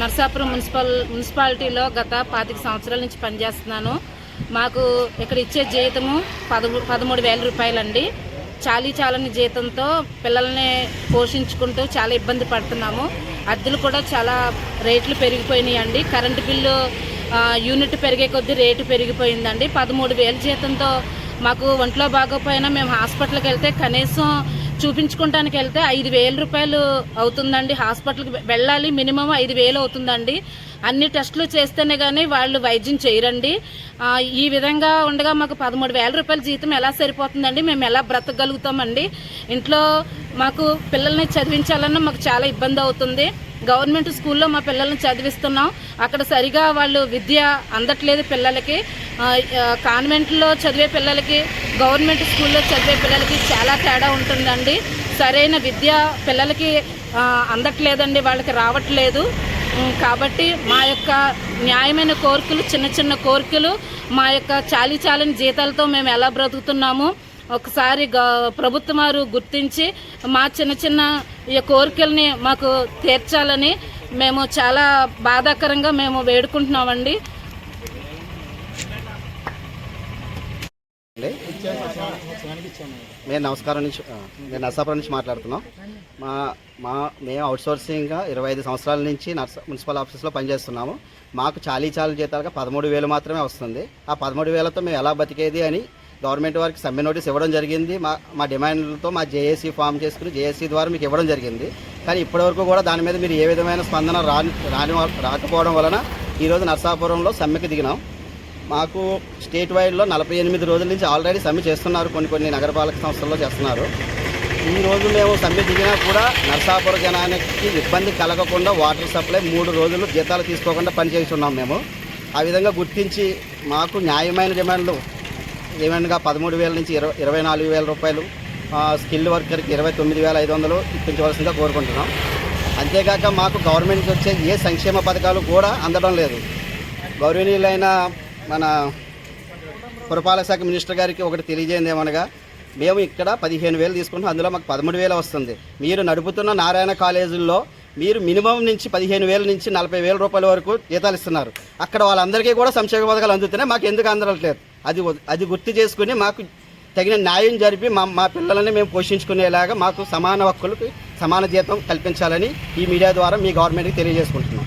Narsapuram municipal మున్సిపాలిటీలో గత పాతిక సంవత్సరాల నుంచి పనిచేస్తున్నాను. మాకు ఇక్కడ ఇచ్చే జీతము పదమూ పదమూడు వేల రూపాయలండి. చాలీ చాలని జీతంతో పిల్లల్ని పోషించుకుంటూ చాలా ఇబ్బంది పడుతున్నాము. అద్దెలు కూడా చాలా రేట్లు పెరిగిపోయినాయి అండి కరెంటు బిల్లు యూనిట్ పెరిగే కొద్దీ రేటు పెరిగిపోయిందండి. పదమూడు వేల జీతంతో మాకు ఒంట్లో బాగోపోయినా మేము హాస్పిటల్కి వెళ్తే కనీసం చూపించుకోవటానికి వెళ్తే ఐదు వేల రూపాయలు అవుతుందండి. హాస్పిటల్కి వెళ్ళాలి మినిమం ఐదు వేలు అవుతుందండి. అన్ని టెస్టులు చేస్తేనే కానీ వాళ్ళు వైద్యం చేయరండి. ఈ విధంగా ఉండగా మాకు పదమూడు వేల రూపాయల జీతం ఎలా సరిపోతుందండి? మేము ఎలా బ్రతకగలుగుతామండి? ఇంట్లో మాకు పిల్లల్ని చదివించాలన్నా మాకు చాలా ఇబ్బంది అవుతుంది. గవర్నమెంట్ స్కూల్లో మా పిల్లల్ని చదివిస్తున్నాం. అక్కడ సరిగా వాళ్ళు విద్య అందట్లేదు పిల్లలకి. కాన్వెంట్లో చదివే పిల్లలకి గవర్నమెంట్ స్కూల్లో చదివే పిల్లలకి చాలా తేడా ఉంటుందండి. సరైన విద్య పిల్లలకి అందట్లేదండి వాళ్ళకి రావట్లేదు. కాబట్టి మా యొక్క న్యాయమైన కోరికలు చిన్న చిన్న కోరికలు మా యొక్క చాలీ చాలని జీతాలతో మేము ఎలా బ్రతుకుతున్నాము ఒకసారి గ- ప్రభుత్వం వారు గుర్తించి మా చిన్న చిన్న ఈ కోరికల్ని మాకు తీర్చాలని మేము చాలా బాధాకరంగా మేము వేడుకుంటున్నామండి అండి మేము నమస్కారం నుంచి మేము నేను నర్సాపురం నుంచి మాట్లాడుతున్నాం. మా మా మేము అవుట్సోర్సింగ్గా ఇరవై ఐదు సంవత్సరాల నుంచి నర్స మున్సిపల్ ఆఫీస్లో పనిచేస్తున్నాము. మాకు చాలీ చాలు జీతాలుగా పదమూడు వేలు మాత్రమే వస్తుంది. ఆ పదమూడు వేలతో మేము ఎలా బతికేది అని గవర్నమెంట్ వారికి సమ్మె నోటీస్ ఇవ్వడం జరిగింది. మా మా డిమాండ్లతో మా జేఏసీ ఫామ్ చేసుకుని జేఏసీ ద్వారా మీకు ఇవ్వడం జరిగింది. కానీ ఇప్పటివరకు కూడా దాని మీద మీరు ఏ విధమైన స్పందన రాని రాని రాకపోవడం వలన ఈరోజు నర్సాపురంలో సమ్మెకి దిగినాం. మాకు స్టేట్ వైడ్లో నలభై ఎనిమిది రోజుల నుంచి ఆల్రెడీ సమ్మె చేస్తున్నారు కొన్ని కొన్ని నగరపాలక సంస్థల్లో చేస్తున్నారు. ఈ రోజు మేము సమ్మె దిగినా కూడా నర్సాపుర జనానికి ఇబ్బంది కలగకుండా వాటర్ సప్లై మూడు రోజులు జీతాలు తీసుకోకుండా పనిచేస్తున్నాం మేము. ఆ విధంగా గుర్తించి మాకు న్యాయమైన డిమాండ్లు డిమాండ్గా పదమూడు వేల నుంచి ఇరవై ఇరవై నాలుగు వేల రూపాయలు స్కిల్ వర్కర్కి ఇరవై తొమ్మిది వేల ఐదు వందలు ఇప్పించవలసిందిగా కోరుకుంటున్నాం. అంతేకాక మాకు గవర్నమెంట్ వచ్చే ఏ సంక్షేమ పథకాలు కూడా అందడం లేదు. గౌరవనీయులైన మన పురపాలక శాఖ మినిస్టర్ గారికి ఒకటి తెలియజేయండి ఏమనగా మేము ఇక్కడ పదిహేను వేలు తీసుకుంటాం అందులో మాకు పదమూడు వేలు వస్తుంది. మీరు నడుపుతున్న నారాయణ కాలేజీల్లో మీరు మినిమం నుంచి పదిహేను వేల నుంచి నలభై వేల రూపాయల వరకు జీతాలు ఇస్తున్నారు అక్కడ వాళ్ళందరికీ కూడా సంక్షేమ పథకాలు అందుతున్నాయి మాకు ఎందుకు అందరట్లేదు అది అది గుర్తు చేసుకుని మాకు తగిన న్యాయం జరిపి మా మా పిల్లలని మేము పోషించుకునేలాగా మాకు సమాన హక్కులకు సమాన జీతం కల్పించాలని ఈ మీడియా ద్వారా మీ గవర్నమెంట్కి తెలియజేసుకుంటున్నాం.